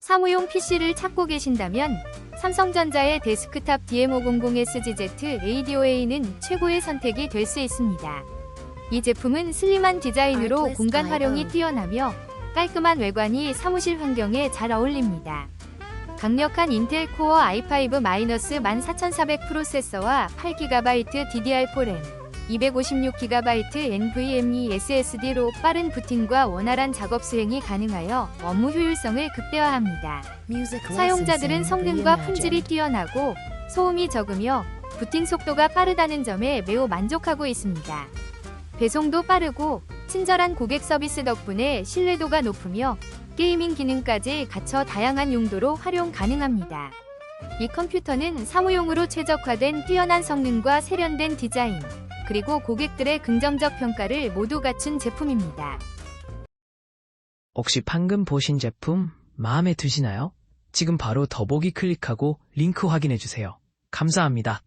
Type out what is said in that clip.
사무용 PC를 찾고 계신다면 삼성전자의 데스크탑 DM500SGZ ADOA는 최고의 선택이 될 수 있습니다. 이 제품은 슬림한 디자인으로 공간 활용이. 뛰어나며 깔끔한 외관이 사무실 환경에 잘 어울립니다. 강력한 인텔 코어 i5-14400 프로세서와 8GB DDR4 램, 256GB NVMe SSD로 빠른 부팅과 원활한 작업 수행이 가능하여 업무 효율성을 극대화합니다. 사용자들은 성능과 품질이. 뛰어나고 소음이 적으며 부팅 속도가 빠르다는 점에 매우 만족하고 있습니다. 배송도 빠르고 친절한 고객 서비스 덕분에 신뢰도가 높으며 게이밍 기능까지 갖춰 다양한 용도로 활용 가능합니다. 이 컴퓨터는 사무용으로 최적화된 뛰어난 성능과 세련된 디자인, 그리고 고객들의 긍정적 평가를 모두 갖춘 제품입니다. 혹시 방금 보신 제품 마음에 드시나요? 지금 바로 더보기 클릭하고 링크 확인해 주세요. 감사합니다.